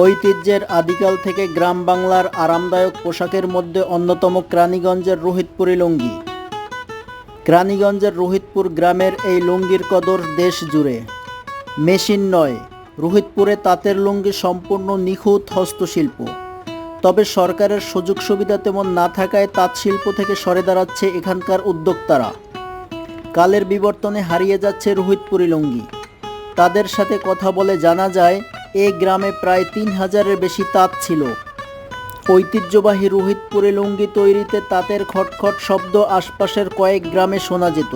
ঐতিহ্যের আদিকাল থেকে গ্রাম বাংলার আরামদায়ক পোশাকের মধ্যে অন্যতম ক্রানীগঞ্জের রোহিতপুরি লুঙ্গি। ক্রানীগঞ্জের রোহিতপুর গ্রামের এই লুঙ্গির কদর দেশ জুড়ে। মেশিন নয়, রোহিতপুরে তাঁতের লুঙ্গি সম্পূর্ণ নিখুঁত হস্তশিল্প। তবে সরকারের সুযোগ সুবিধা তেমন না থাকায় তাঁত শিল্প থেকে সরে দাঁড়াচ্ছে এখানকার উদ্যোক্তারা। কালের বিবর্তনে হারিয়ে যাচ্ছে রোহিতপুরি লুঙ্গি। তাদের সাথে কথা বলে জানা যায় এই গ্রামে প্রায় তিন হাজারের বেশি তাঁত ছিল। ঐতিহ্যবাহী রোহিতপুরে লুঙ্গি তৈরিতে তাঁতের খটখট শব্দ আশপাশের কয়েক গ্রামে শোনা যেত।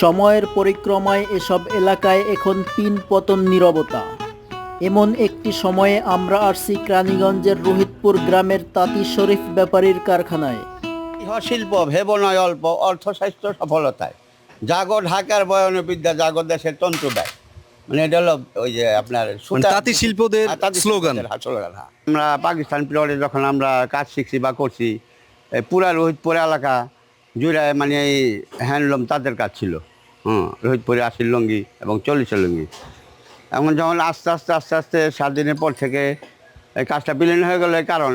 সময়ের পরিক্রমায় এসব এলাকায় এখন পিন পতন নীরবতা। এমন একটি সময়ে আমরা আসছি ক্রানীগঞ্জের রোহিতপুর গ্রামের তাঁতি শরীফ ব্যাপারীর কারখানায়। শিল্প ভেব নয় অল্প, অর্থ স্বাস্থ্য সফলতায়। জাগো ঢাকার বয়ন বিদ্যা জাগো দেশের তন্ত্র দেয় মানে এটা হলো ওই যে আপনার সুতা- তাঁতি শিল্পদের হ্যাঁ, স্লোগান। হ্যাঁ, স্লোগান, হ্যাঁ। আমরা পাকিস্তান পিরিয়ডে যখন আমরা কাজ শিখছি বা করছি এই পুরা রোহিতপুর এলাকা জুড়ে মানে এই হ্যান্ডলুম তাদের কাজ ছিল হুম রোহিতপুরে আশির লুঙ্গি এবং চল্লিশের লুঙ্গি এখন যখন আস্তে আস্তে আস্তে আস্তে সাত দিনের পর থেকে এই কাজটা বিলীন হয়ে গেল কারণ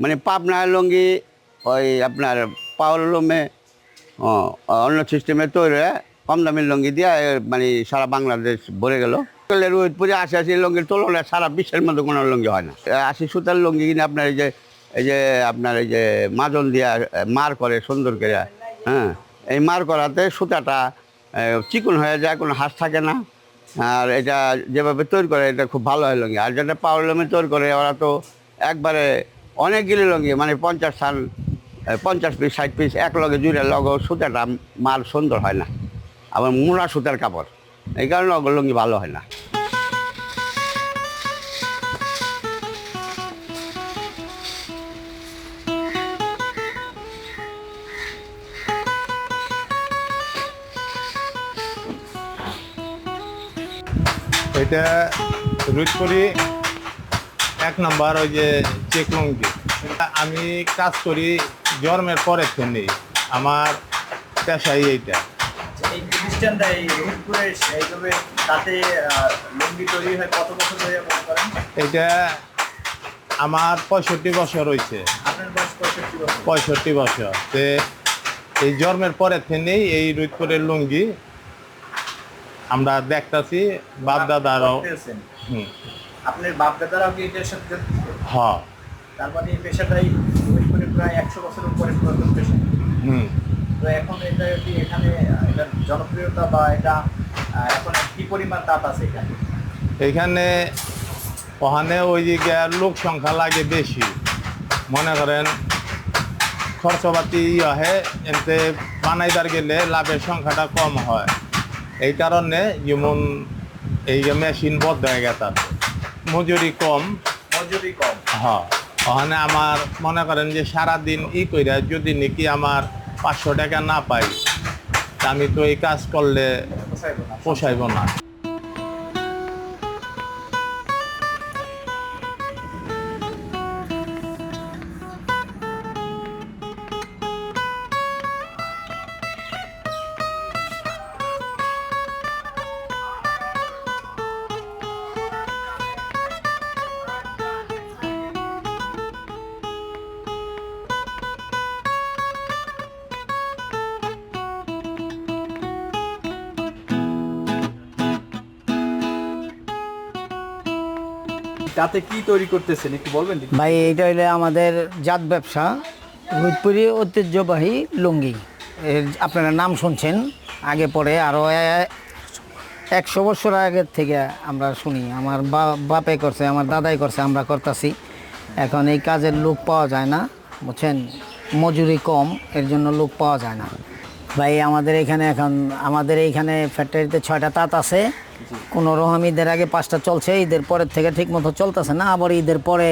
মানে পাবনার লুঙ্গি ওই আপনার পাওয়ালুমে অন্য সিস্টেমে তৈরি হয়ে কম দামের লুঙ্গি দিয়ে মানে সারা বাংলাদেশ ভরে গেল। রোহিতপুরে আশি আশি লুঙ্গির তুলনায় সারা বিশ্বের মধ্যে কোনো লঙ্গি হয় না। আশি সুতার লুঙ্গি কিনে আপনার এই যে এই যে আপনার এই যে মাজন দিয়া মার করে সুন্দর করে হ্যাঁ এই মার করাতে সুতাটা চিকন হয়ে যায়, কোনো হাঁস থাকে না। আর এটা যেভাবে তৈরি করে, এটা খুব ভালো হয় লঙ্গি। আর যেটা পাওয়ার লুঙ্গি তৈরি করে, ওরা তো একবারে অনেকগুলি লুঙ্গি মানে পঞ্চাশ সাল পঞ্চাশ পিস, ষাট পিস, এক লগে জুড়ে লগ সুতাটা মাল সুন্দর হয় না। আবার মোড়া সুতার কাপড়। এই কারণে অগ লুঙ্গি ভালো হয় না। এটা রুটপুরি এক নম্বর ওই যে চেক লুঙ্গি। আমি কাজ করি জন্মের পরের থেকে আমার পেশাই এইটা। প্রতিষ্ঠানটা এই রোহিতপুরে এইভাবে তাতে লুঙ্গি তৈরি হয় কত বছর ধরে মনে করেন? এটা আমার পঁয়ষট্টি বছর হয়েছে আপনার বয়স পঁয়ষট্টি বছর। পঁয়ষট্টি বছর। তে এই জন্মের পরের থেকেই এই রুটপুরের লুঙ্গি আমরা দেখতাছি বাপ দাদারও হুম। আপনার বাপ দাদারাও কি এটার সাথে জড়িত? হ। তার মানে এই পেশাটাই রোহিতপুরে প্রায় একশো বছর উপরে পুরাতন পেশা। হুম। তো এখন এটা কি এখানে এটার জনপ্রিয়তা বা এটা এখন কি পরিমাণ তাপ আছে এখানে? এইখানে ওখানে ওই দিকে লোক সংখ্যা লাগে বেশি। মনে করেন খরচপাতি হয় এতে বানাইবার গেলে লাভের সংখ্যাটা কম হয়। এই কারণে যেমন এই যে মেশিন বদ্ধ হয়ে গেছে মজুরি কম। মজুরি কম। হ্যাঁ ওখানে আমার মনে করেন যে সারাদিন ই কইরা যদি নাকি আমার পাঁচশো টাকা না পাই তা আমি তো এই কাজ করলে পোষাইব না। তাতে কি তৈরি করতেছেন? একটু বলবেন ভাই এটা হইলে আমাদের জাত ব্যবসা। রোহিতপুরি ঐতিহ্যবাহী লুঙ্গি। এর আপনারা নাম শুনছেন, আগে পরে আরও একশো বছর আগের থেকে আমরা শুনি। আমার বাপে করছে, আমার দাদাই করছে, আমরা করতেছি। এখন এই কাজের লোক পাওয়া যায় না, বুঝছেন? মজুরি কম, এর জন্য লোক পাওয়া যায় না। ভাই, আমাদের এখানে এখন, আমাদের এইখানে ফ্যাক্টরিতে ছয়টা তাঁত আছে। কোনো রকম ঈদের আগে পাঁচটা চলছে ঈদের পরের থেকে ঠিক মতো চলতেছে না আবার ঈদের পরে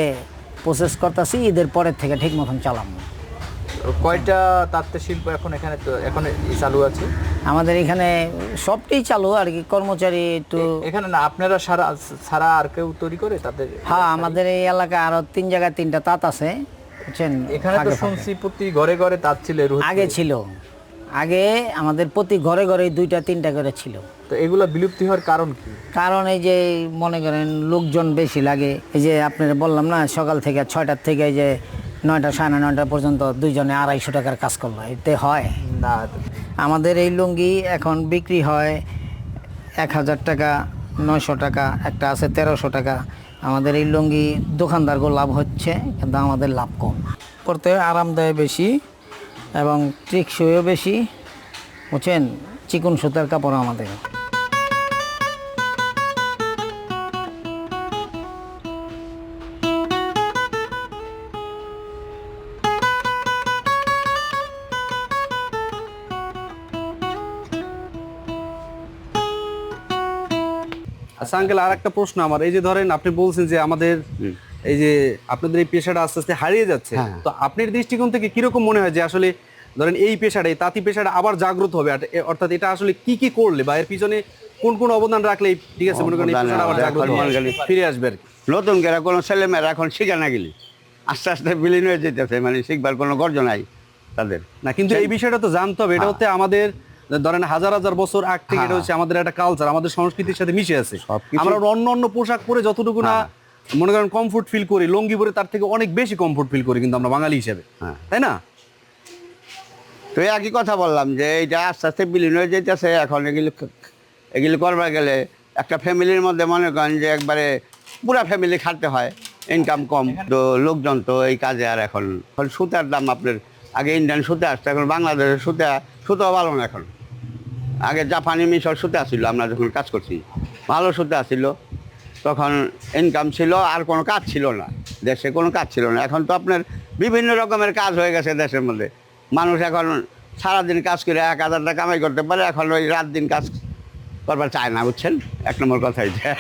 প্রসেস করতেছি ঈদের পরের থেকে ঠিক মতন চালাম। কয়টা তাঁতের শিল্প এখন এখানে তো এখন চালু আছে? আমাদের এখানে সবটাই চালু আর কি কর্মচারী একটু এখানে না আপনারা সারা সারা আর কেউ তৈরি করে তাদের হ্যাঁ আমাদের এই এলাকায় আরও তিন জায়গায় তিনটা তাঁত আছে বুঝছেন? এখানে তো। শুনছি প্রতি ঘরে ঘরে তাঁত ছিল। আগে ছিল। আগে আমাদের প্রতি ঘরে ঘরে দুইটা তিনটা করে ছিল। তো এগুলো বিলুপ্তি হওয়ার কারণ কি? কারণ এই যে মনে করেন লোকজন বেশি লাগে এই যে আপনারা বললাম না সকাল থেকে ছয়টার থেকে এই যে নয়টা সাড়ে নয়টা পর্যন্ত দুইজনে আড়াইশো টাকার কাজ করল এতে হয়। না। আমাদের এই লুঙ্গি এখন বিক্রি হয় এক হাজার টাকা নয়শো টাকা একটা আছে তেরোশো টাকা। আমাদের এই লুঙ্গি দোকানদারগুলো লাভ হচ্ছে কিন্তু আমাদের লাভ কম। পড়তে আরামদায়ক বেশি। এবং টেকসইও বেশি। বুঝছেন? চিকন সুতার কাপড় আমাদের। আচ্ছা আঙ্কেল আর একটা প্রশ্ন আমার। এই যে ধরেন আপনি বলছেন যে আমাদের এই যে আপনাদের এই পেশাটা আস্তে আস্তে হারিয়ে যাচ্ছে হ্যাঁ। তো আপনার দৃষ্টিকোণ থেকে কীরকম মনে হয় যে আসলে ধরেন এই পেশাটা এই তাঁতি পেশাটা আবার জাগ্রত হবে? অর্থাৎ এটা আসলে কি কি করলে বা এর পিছনে কোন কোন অবদান রাখলে ঠিক আছে মনে করেন আবার জাগ্রত ফিরে আসবে। নতুন করে কোনো ছেলেমেয়েরা এখন শিখে না গেলি। আস্তে আস্তে বিলীন হয়ে যেতেছে মানে শিখবার কোনো গর্জ নাই তাদের। না কিন্তু এই বিষয়টা তো জানতে হবে। এটা হচ্ছে আমাদের ধরেন হাজার হাজার বছর আগ থেকে এটা হচ্ছে আমাদের একটা কালচার আমাদের সংস্কৃতির সাথে মিশে আছে। আমরা অন্য অন্য পোশাক পরে যতটুকু না মনে করেন কমফোর্ট ফিল করি লঙ্গি পরে তার থেকে অনেক বেশি কমফোর্ট ফিল করি কিন্তু আমরা বাঙালি হিসেবে হ্যাঁ। তাই না তো এই একই কথা বললাম যে এইটা আস্তে আস্তে বিলীন হয়ে যেতেছে এখন এগুলো এগুলো করবার গেলে একটা ফ্যামিলির মধ্যে মনে করেন যে একবারে পুরা ফ্যামিলি খাটতে হয় ইনকাম কম তো লোকজন তো এই কাজে আর এখন এখন সুতার দাম আপনার আগে ইন্ডিয়ান সুতা আসতো এখন বাংলাদেশের সুতা সুতো ভালো না এখন আগে জাপানি মিশর সুতা ছিল আমরা যখন কাজ করছি ভালো সুতা ছিল তখন ইনকাম ছিল আর কোনো কাজ ছিল না। দেশে কোনো কাজ ছিল না। এখন তো আপনার বিভিন্ন রকমের কাজ হয়ে গেছে দেশের মধ্যে। মানুষ এখন সারাদিন কাজ করে এক হাজার টাকা কামাই করতে পারে, এখন ওই রাত দিন কাজ করবার চায় না, বুঝছেন? এক নম্বর কথা এটা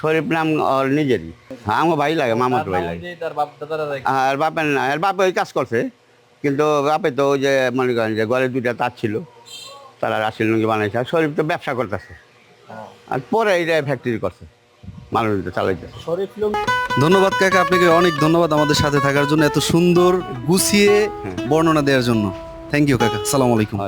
শরীফ নাম ওর নিজেরই। হ্যাঁ আমার ভাই লাগে, মামার ভাই লাগে। আর বাপের না, আর বাপে ওই কাজ করছে। কিন্তু বাপে তো ওই যে মনে করেন যে ঘরে দুইটা তার ছিল, তারা রাশিল লুঙ্গি বানাইছে। শরীফ তো ব্যবসা করতেছে। আর পরে এইটা ফ্যাক্টরি করছে। মানুষ চালাইছে ধন্যবাদ কাকা আপনাকে অনেক ধন্যবাদ আমাদের সাথে থাকার জন্য এত সুন্দর গুছিয়ে বর্ণনা দেওয়ার জন্য। থ্যাংক ইউ কাকা। সালাম আলাইকুম।